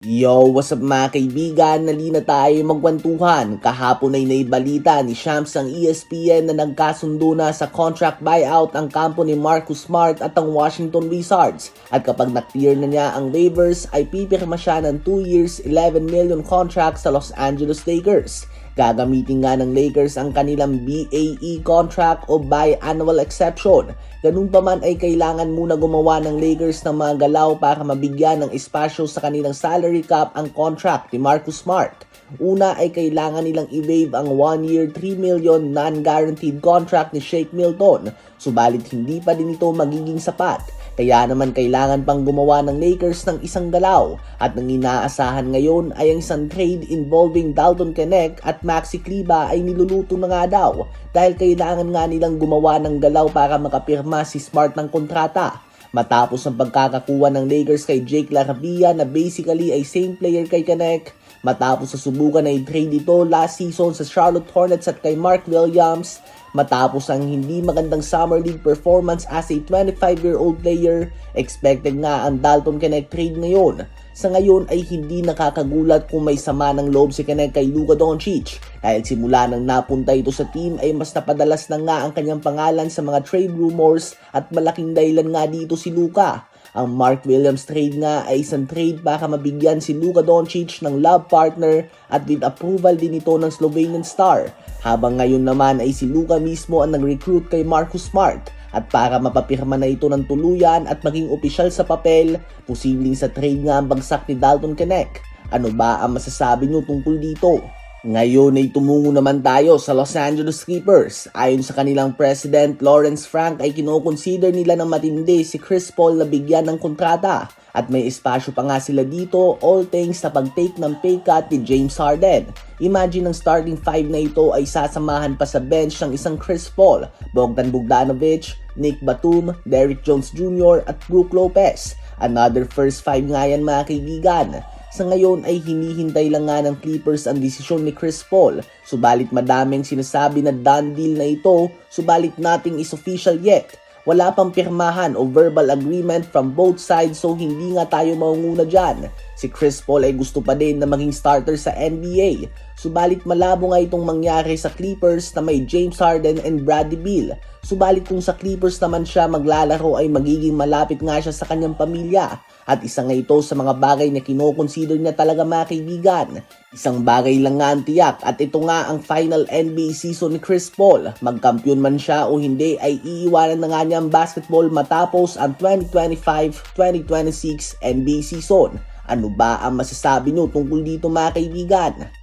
Yo, what's up mga kaibigan? Nalina tayo magkwentuhan. Kahapon ay naibalita ni Shams ng ESPN na nagkasundo na sa contract buyout ang kampo ni Marcus Smart at ang Washington Wizards. At kapag na-clear na niya ang waivers ay pipirma siya ng 2 years 11 million contract sa Los Angeles Lakers. Gagamitin nga ng Lakers ang kanilang BAE contract o biannual exception. Ganun pa man ay kailangan muna gumawa ng Lakers ng mga galaw para mabigyan ng espasyo sa kanilang salary cap ang contract ni Marcus Smart. Una ay kailangan nilang i-waive ang 1-year 3 million non-guaranteed contract ni Shake Milton, subalit hindi pa din ito magiging sapat. Kaya naman kailangan pang gumawa ng Lakers ng isang galaw at ang inaasahan ngayon ay ang isang trade involving Dalton Kennec at Maxi Kleber ay niluluto na nga daw dahil kailangan nga nilang gumawa ng galaw para makapirma si Smart ng kontrata. Matapos ang pagkakakuha ng Lakers kay Jake Larabia na basically ay same player kay Kennec, matapos sa subukan na i-trade ito last season sa Charlotte Hornets at kay Mark Williams, matapos ang hindi magandang Summer League performance as a 25-year-old player, expected nga ang Dalton Kennec trade ngayon. Sa ngayon ay hindi nakakagulat kung may sama ng loob si Kennec kay Luka Doncic dahil simula nang napunta ito sa team ay mas napadalas na nga ang kanyang pangalan sa mga trade rumors at malaking dahilan nga dito si Luka. Ang Mark Williams trade nga ay isang trade para mabigyan si Luka Doncic ng love partner at with approval din ito ng Slovenian star. Habang ngayon naman ay si Luka mismo ang nag-recruit kay Marcus Smart at para mapapirma na ito ng tuluyan at maging opisyal sa papel, posibleng sa trade nga ang bagsak ni Dalton Kennec. Ano ba ang masasabi niyo tungkol dito? Ngayon ay tumungo naman tayo sa Los Angeles Clippers. Ayon sa kanilang president Lawrence Frank ay kinoconsider nila ng matindi si Chris Paul na bigyan ng kontrata. At may espasyo pa nga sila dito all thanks sa pag-take ng pay cut ni James Harden. Imagine ang starting five na ito ay sasamahan pa sa bench ng isang Chris Paul, Bogdan Bogdanovic, Nick Batum, Derrick Jones Jr. at Brook Lopez. Another first five nga yan mga kaibigan. Sa ngayon ay hinihintay lang nga ng Clippers ang desisyon ni Chris Paul. Subalit madaming sinasabi na done deal na ito, subalit nothing is official yet. Wala pang pirmahan o verbal agreement from both sides so hindi nga tayo maunguna dyan. Si Chris Paul ay gusto pa din na maging starter sa NBA. Subalit malabo nga itong mangyari sa Clippers na may James Harden and Bradley Beal. Subalit kung sa Clippers naman siya maglalaro ay magiging malapit nga siya sa kanyang pamilya. At isa nga ito sa mga bagay na kinoconsider niya talaga mga kaibigan. Isang bagay lang nga ang tiyak at ito nga ang final NBA season ni Chris Paul. Magkampiyon man siya o hindi ay iiwanan na nga niya ang basketball matapos ang 2025-2026 NBA season. Ano ba ang masasabi niyo tungkol dito mga kaibigan?